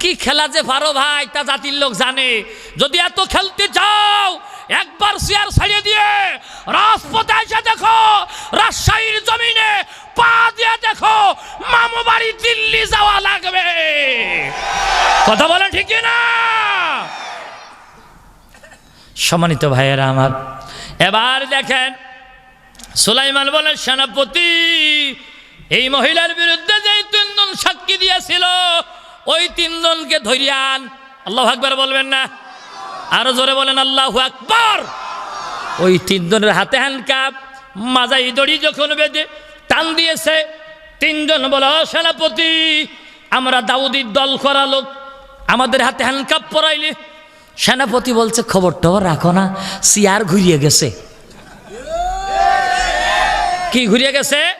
কি খেলা যে পারো ভাই, তা জাতির লোক জানে। যদি এত খেলতে চাও, একবার চেয়ার ছাড়িয়ে দিয়ে রাজপথে এসে দেখো, রাজশাহীর জমিনে পা দিয়ে দেখো মামু বাড়ি দিল্লি যাওয়া লাগবে। কথা বলেন ঠিক না? সম্মানিত ভাইয়েরা আমার, এবার দেখেন, সুলাইমান বলেন, সেনাপতি, এই মহিলার বিরুদ্ধে যে তিনজন সাক্ষী দিয়েছিল ওই তিনজনকে ধরিয়ান আল্লাহ আকবার বলবেন না। আরও জোরে বলেন, আল্লাহ আকবর! ওই তিনজনের হাতে হ্যান্ডকাপ মাজাই দড়ি যখন বেঁধে টান দিয়েছে, তিনজন বলো সেনাপতি, আমরা দাউদির দল করা লোক, আমাদের হাতে হ্যান্ডকাপ পরাইলে। সেনাপতি বলছে, খবর টবর রাখো না, সিয়ার ঘুরিয়ে গেছে। কি, ঘুরিয়ে গেছে?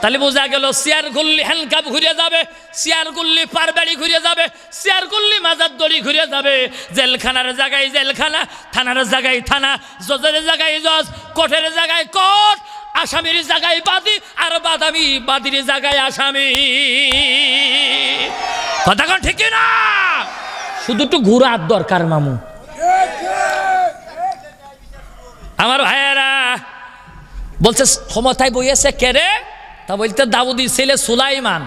তাহলে বোঝা গেল চেয়ার গুল্লি হ্যান্ডকাপ ঘুরে যাবে চেয়ার গুল্লি পারবাড়ি ঘুরে যাবে চেয়ার গুল্লি মাজার দড়ি ঘুরে যাবে। জেলখানার জায়গায় জেলখানা, থানার জায়গায় থানা, জজের জায়গায় জজ, কোর্টের জায়গায় কোর্ট, আসামির জায়গায় বাদি, আর বাদামি বাদির জায়গায় আসামি। কথা কোন ঠিক না শুধু একটু ঘুরার দরকার, মামু। আমার ভাইয়েরা, বলছে, ক্ষমতায় বইয়েছে কেরে তা বলতে দাউদি ছেলে সুলাইমান।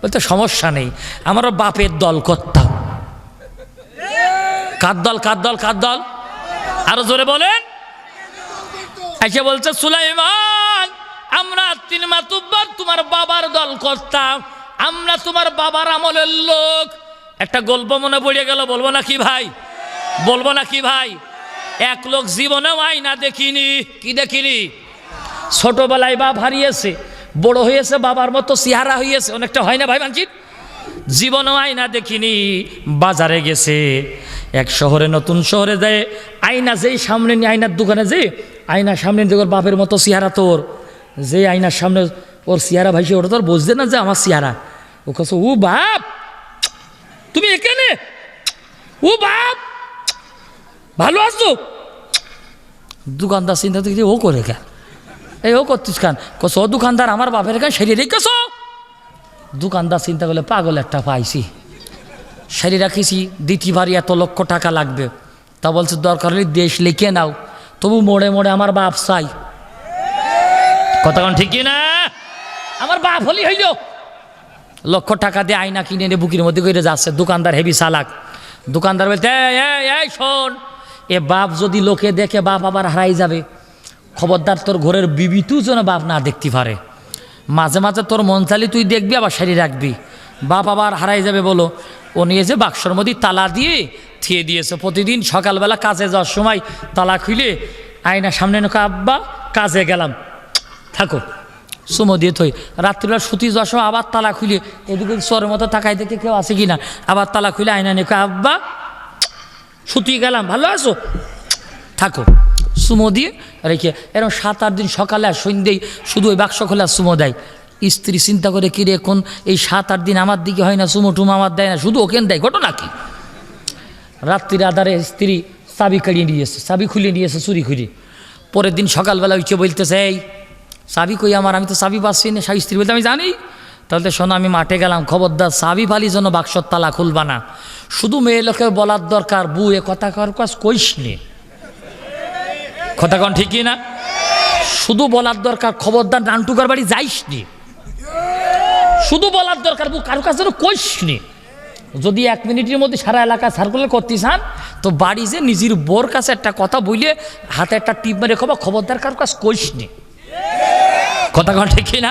বলতে সমস্যা নেই, আমারও বাপের দল করতাম কার দল কার দল কার দল? আরও জোরে বলেন। এসে বলছে, সুলাইমান, আমরা তিন মাতুব্বার তোমার বাবার দল করতাম আমরা তোমার বাবার আমলের লোক। একটা গল্প মনে পড়ে গেল, বলব না কি ভাই? বলব না কি ভাই? এক লোক জীবনেও আয়না দেখিনি, কি দেখিনি? ছোটবেলায় বাপ হারিয়েছে বড় হয়েছে বাবার মতো চেহারা হয়েছে অনেকটা হয় না ভাই মানচিত জীবনও আয়না দেখিনি, বাজারে গেছে। এক শহরে, নতুন শহরে যায়, আয়না যেই সামনে নিয়ে আয়নার দোকানে যে আয়নার সামনে দেখো বাপের মতো চেহারা তোর। যে আয়নার সামনে ওর চেহারা ভাইসে ওটা তোর বুঝছে না যে আমার চেহারা। ও কাছে ও বাপ, তুমি এখানে? ও বাপ, ভালো আছো? দোকানদার চিন্তা দেখছি ও করে কেন এই ও করতিস খান কস ও দোকানদার আমার বাপের কান সেরে রেখেছ দোকানদার চিন্তা করলে পাগল একটা পাইছি। সেরে রাখিছি দ্বিতীয়বারই এত লক্ষ টাকা লাগবে। তা বলছে দরকার হলে দেশ লিখে নাও। তবু মোড়ে মোড়ে আমার বাপ চাই। কতক্ষণ ঠিকই না আমার বাপ হলি হইল। লক্ষ টাকা দিয়ে আয়না কিনে এনে বুকির মধ্যে করে যাচ্ছে দোকানদার হেভি চালাক। দোকানদার বলতে "এই, এই, এই শোন এ বাপ যদি লোকে দেখে বাপ আবার হারাই যাবে খবরদার তোর ঘরের বিবিতু যেন বাপ না দেখতে পারে। মাঝে মাঝে তোর মন চালি তুই দেখবি আবার সারি রাখবি। বাপ আবার হারাই যাবে বলো। ও নিয়েছে বাক্সর মধ্যে তালা দিয়ে থিয়ে দিয়েছে। প্রতিদিন সকালবেলা কাজে যাওয়ার সময় তালা খুলে আয়না সামনে নোকা আব্বা কাজে গেলাম। থাকো সুমো দিয়ে থই। রাত্রিবেলা সুতি যাওয়ার সময় আবার তালা খুলে এদিকে চোরের মতো তাকাই দেখে কেউ আছে কি না আবার তালা খুলে আয়না নিয়ে কয়, আব্বা সুতি গেলাম ভালো আছো? থাকো। সুমো দিয়ে রেখে এরকম সাত আট দিন সকালে আর সন্ধ্যেই শুধু ওই বাক্স খোলা সুমো দেয়। স্ত্রী চিন্তা করে কিরে এখন এই সাত আট দিন আমার দিকে হয় না, সুমো টুমো আমার দেয় না, শুধু ওকেন দেয়, ঘটনা কি? রাত্রির আধারে স্ত্রী চাবি কাড়িয়ে নিয়েছে চাবি খুলে নিয়েছে চুরি খুঁড়ি পরের দিন সকালবেলা উঠে বলতেছে, এই, চাবি কই আমার? আমি তো চাবি পাচ্ছি না। স্বামী স্ত্রী বলতে, আমি জানি। তাহলে শোনো, আমি মাঠে গেলাম খবরদার চাবি ফালি জন্য বাক্সর তালা খুলবা না। শুধু মেয়ে লোকের বলার দরকার, বউ, এ কথা কর কইস নে। কথা কন ঠিকই না শুধু বলার দরকার খবরদার নানটুকার বাড়ি যাইস নি। শুধু বলার দরকার কারও কাছে কইস নি। যদি এক মিনিটের মধ্যে সারা এলাকা সার্কুলার করতে চান তো বাড়ি যে নিজের বোর কাছে একটা কথা বলে হাতে একটা টিপ মেরে খবর, খবরদার কারও কাজ কইস নি। কথা কন ঠিক না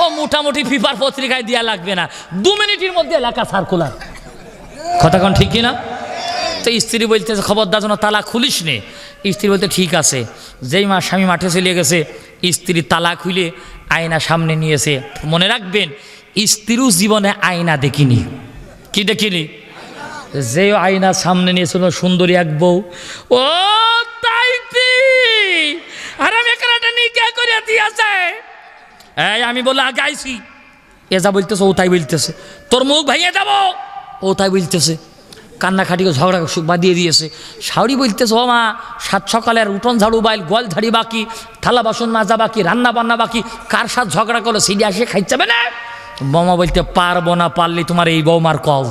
ও মোটামুটি পেপার পত্রিকায় দেওয়া লাগবে না। দু মিনিটের মধ্যে এলাকা সার্কুলার কথা কন ঠিক না তো স্ত্রী বলতেছে, খবরদার যেন তালা খুলিস নে। স্ত্রী বলতে ঠিক আছে। যেই মা স্বামী মাঠে চলে গেছে, স্ত্রী তালা খুলে আয়না সামনে নিয়েছে মনে রাখবেন, স্ত্রীও জীবনে আয়না দেখিনি। কি দেখিনি? যে আয়না সামনে নিয়েছিল সুন্দরী এক বউ, ও তাইতি আর আমি একটা নিকা করে দিয়েছে এই, আমি বলে, আগে আইছি। এ যা বলতেছে, ও তাই বলতেছে। তোর মুখ ভাইয়ে যাব? ও তাই বলতেছে। কান্নাখাটিকে ঝগড়া বাঁধিয়ে দিয়েছে। শাওরি বলতেছে, ও মা, সাত সকালে আর উঠোন ঝাড়ু, বাইল, গোয়াল ঝাড়ি বাকি, থালা বাসন মাজা বাকি, রান্না বান্না বাকি, কার সাথে ঝগড়া করল, সিডি আসে খাইচাবে না বৌমা বলতে, পারব না পারলে তোমার এই বৌমার কও।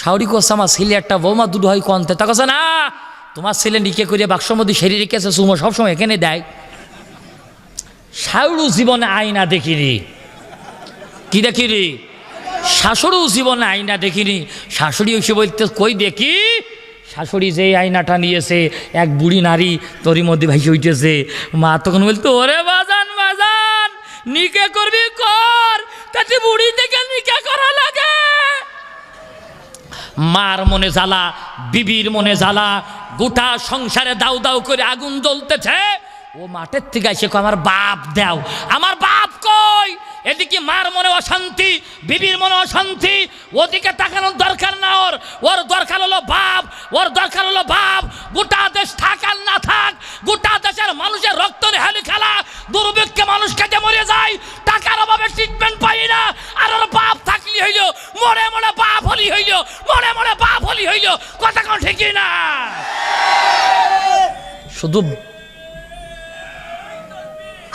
শাওরি কোস আমার ছেলে একটা বৌমা দুটো হয় কনতে। তা কথা না, তোমার ছেলে নিকে করে বাক্স মধ্যে সেরে রেখেছে, সুমো সবসময় এখানে দেয়। শাওরু জীবনে আয়না দেখিনি। কি দেখিনি? শাশুড়িও জীবনে আয়না দেখিনি। শাশুড়ি এসে বলতে, কই দেখি? শাশুড়ি যে আয়নাটা নিয়েছে, এক বুড়ি নারী তোরই মধ্যে ভাইসে উঠেছে। মা তখন বলতো, ওরে বাজান বাজান, নিকে করবি কর, তাতে বুড়ি থেকে নিকে করা লাগে। মার মনে জ্বালা, বিবির মনে জ্বালা, গোটা সংসারে দাউ দাউ করে আগুন জ্বলতেছে। ও মাঠের থেকে এসে আমার বাপ, দাও, আমার বাপ এদিকে মার মনে অশান্তি বিবির মনে অশান্তি ওদিকে তাকানোর দরকার না ওর। ওর দরকার হলো বাপ ওর দরকার হলো বাপ। গোটা দেশ থাক আর না থাক গোটা দেশের মানুষের রক্ত রেহালি খেলা দুর্ভিক্ষে মানুষ কেটে মরে যায় টাকার অভাবে ট্রিটমেন্ট পাই না। আর ওর বাপ থাকলি হইল মরে মরে বাপ হলি হইল মরে মরে বাপ হলি হইল কথা কোন ঠিকই না? শুধু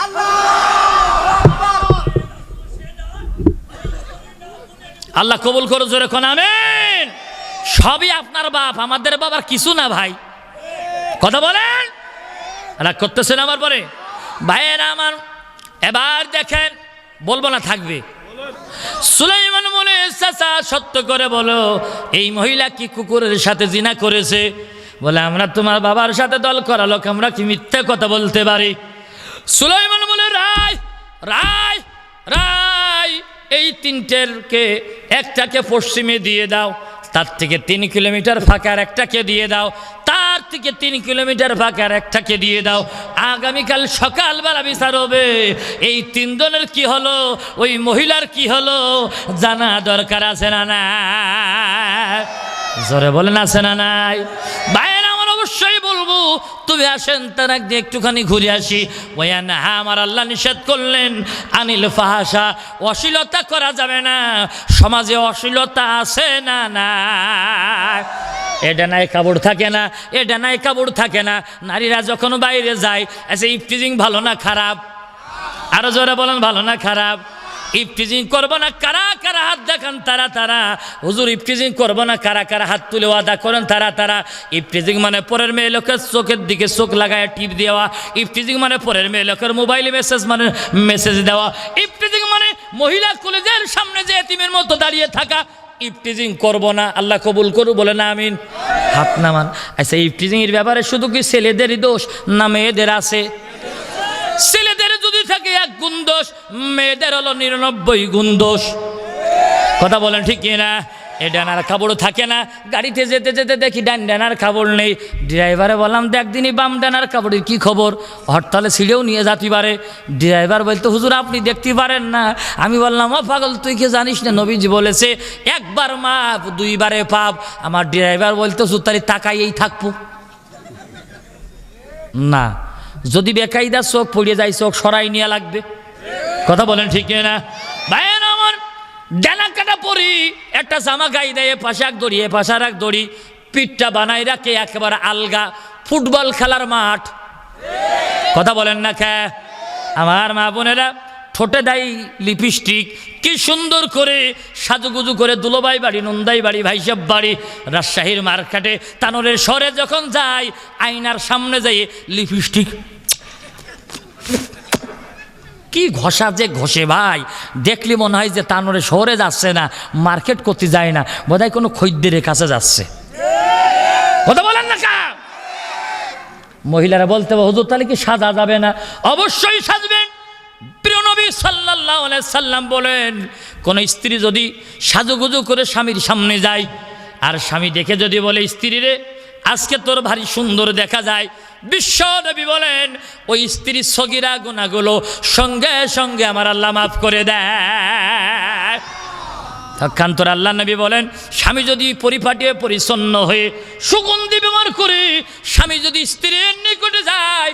আল্লাহ! কবুল করো জোরে কোন আমেন। সবই আপনার বাপ, আমাদের বাবার কিছু না ভাই। কথা বলেন? রাগ করতেছেন আমার পরে? ভাইয়েরা আমার, এবার দেখেন, বলব না, থাকবে। সুলাইমান বলে, চাচা, সত্য করে বলো, এই মহিলা কি কুকুরের সাথে জিনা করেছে? বলে, আমরা তোমার বাবার সাথে দল করা লোক, আমরা কি মিথ্যে কথা বলতে পারি? সুলাইমান বলে, রায় রায় রায় এই তিনটেরকে একটাকে পশ্চিমে দিয়ে দাও, তার থেকে তিন কিলোমিটার ফাঁকার একটাকে দিয়ে দাও, তার থেকে তিন কিলোমিটার ফাঁকার একটাকে দিয়ে দাও। আগামীকাল সকালবেলা বিচার হবে, এই তিনজনের কি হলো, ওই মহিলার কি হলো, জানা দরকার আছে না না জোরে বলেন, আছে না নাই? বাইরে তুমি আসেন, তার একদিন একটুখানি ঘুরে আসি। ওয়া না আমার আল্লাহ নিষেধ করলেন, আনিল ফাহাসা অশ্লীলতা করা যাবে না। সমাজে অশ্লীলতা আছে না না এটা নাই কাপড় থাকে না, এটা নাই কাপড় থাকে না। নারীরা যখন বাইরে যায় আচ্ছা ইফটিজিং ভালো না খারাপ? আরও জোরে বলেন, ভালো না খারাপ? ইফটিজিং করব না, কারা কারা হাত দেখান, তারা তারা। হুজুর ইফটিজিং করব না, কারা কারা হাত তুলে ওয়াদা করেন, তারা তারা। ইফটিজিং মানে পরের মেয়ে লোকের চোখের দিকে চোখ লাগায় টিপ দেওয়া। ইফটিজিং মানে পরের মেয়ে লোকের মোবাইলে মেসেজ মানে মেসেজ দেওয়া। ইফটিজিং মানে মহিলা কলেজের সামনে যে এতিমের মতো দাঁড়িয়ে থাকা। ইফটিজিং করব না, আল্লাহ কবুল করু বলে না আমিন। হাত নামান। আচ্ছা ইফটিজিং এর ব্যাপারে শুধু কি ছেলেদেরই দোষ না মেয়েদের আছে? ছেলেদের যদি থাকে এক গুণ মেয়েদের হলো নিরানব্বই গুণ দোষ। কথা বলেন ঠিক না এ ডানার কাপড় থাকে না। গাড়িতে যেতে যেতে দেখি ডান ডানার কাপড় নেই। ড্রাইভারে বললাম, দেখ দিনই বাম ডানার কাপড়ের কি খবর? হরতালে ছিঁড়েও নিয়ে যাতে পারে। ড্রাইভার বলতো, হুজুর, আপনি দেখতে পারেন না। আমি বললাম, ও পাগল, তুই কি জানিস না? নবীজি বলেছে, একবার মাপ, দুইবারে পাপ। আমার ড্রাইভার বলতো সুতারি তাকাইয়েই থাকব। না, যদি বেকায়দা চোখ পড়িয়ে যায়, চোখ সরাই নেওয়া লাগবে। কথা বলেন ঠিক না? ভাইয়ের আমার, ডানা কাটা পরি, একটা জামা গাই দেয় পাশে এক দড়ি এ পাশে আর এক দড়ি পিঠটা বানাই রাখে একেবারে আলগা ফুটবল খেলার মাঠ। কথা বলেন না খ্যা আমার মা বোনেরা, ঠোঁটে দেয় লিপস্টিক, কি সুন্দর করে সাজুগুজু করে দুলোবাই বাড়ি, নন্দাই বাড়ি, ভাইসব বাড়ি, রাজশাহীর মার্কেটে তানোরের শহরে যখন যায়, আয়নার সামনে যাই লিপস্টিক কি ঘষা যে ঘষে ভাই? দেখলি মনে হয় যে তানোরে শহরে যাচ্ছে না, মার্কেট করতে যায় না, বোধহয় কোনো খদ্দের কাছে যাচ্ছে। কথা বলেন না মহিলারা বলতে হুজুর, তাহলে কি সাজা যাবে না? অবশ্যই সাজবেন। প্রিয় নবী সাল্লাল্লাহু সাল্লাম বলেন, কোন স্ত্রী যদি সাজুগুজু করে স্বামীর সামনে যায়, আর স্বামী দেখে যদি বলে স্ত্রীরে আজকে তোর ভারী সুন্দর দেখা যায়। বিশ্ব নবী বলেন, ওই স্ত্রীর সগিরা গুণাগুলো সঙ্গে সঙ্গে আমার আল্লাহ মাফ করে দেয়। তৎক্ষান্তর আল্লাহ নবী বলেন, স্বামী যদি পরিপাটিয়ে পরিচ্ছন্ন হয়ে সুগন্ধি ব্যবহার করে স্বামী যদি স্ত্রীর নিকটে যায়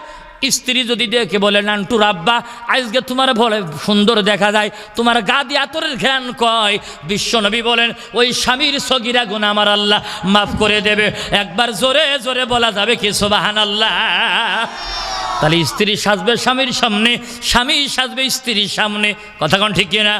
স্ত্রী যদি ডেকে বলে, নান্টু রাব্বা, আজকে তোমার বলে সুন্দর দেখা যায়, তোমার গা দিয়ে আতরের ঘ্রাণ কয়। বিশ্বনবী বলেন, ওই স্বামীর সগিরা গুণ আমার আল্লাহ মাফ করে দেবে। একবার জোরে জোরে বলা যাবে কি সোবাহান আল্লাহ তাহলে স্ত্রী সাজবে স্বামীর সামনে, স্বামী সাজবে স্ত্রীর সামনে। কথা কোন ঠিক না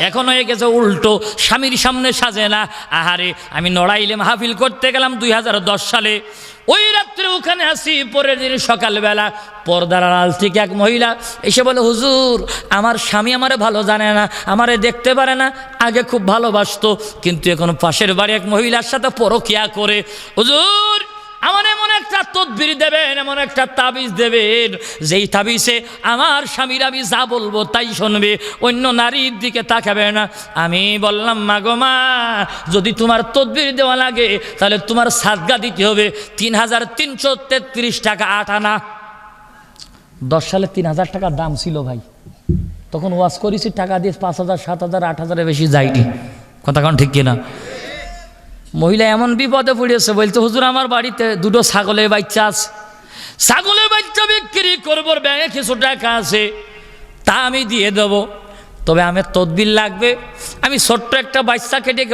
এখন হয়ে গেছে উল্টো। স্বামীর সামনে সাজে না। আহারে, আমি নড়াইলে মাহফিল করতে গেলাম দুই হাজার দশ সালে। ওই রাত্রে ওখানে আসি, পরের দিন সকালবেলা পর্দার আড়াল থেকে এক মহিলা এসে বলে, হুজুর, আমার স্বামী আমারে ভালো জানে না, আমারে দেখতে পারে না, আগে খুব ভালোবাসতো। কিন্তু এখন পাশের বাড়ি এক মহিলার সাথে পরকিয়া করে, হুজুর, আমার একটা তদবির দেবেন, এমন একটা তাবিজ দেবেন, যেই তাবিজে আমার স্বামীর আমি যা বলব তাই শুনবে, অন্য নারীর দিকে তাকাবে না। আমি বললাম মাগো মা, যদি তোমার তদবির দেওয়া লাগে, তাহলে তোমার সাদগা দিতে হবে তিন হাজার তিনশো তেত্রিশ টাকা আট আনা। দশ সালে তিন হাজার টাকার দাম ছিল ভাই। তখন ওয়াশ করেছি, টাকা দিয়ে পাঁচ হাজার, সাত হাজার, আট হাজারের বেশি যায়নি। কথা কারণ ঠিক কিনা? মহিলা এমন বিপদে পড়েছে বলতে হুজুর, আমার বাড়িতে দুটো ছাগলের বাচ্চা আছে। ছাগলের বাচ্চা বিক্রি করব ব্যাঙে কিছু টাকা আছে, তা আমি দিয়ে দেবো। তবে আমার তদবির লাগবে। আমি ছোট্ট একটা বাচ্চা কেটে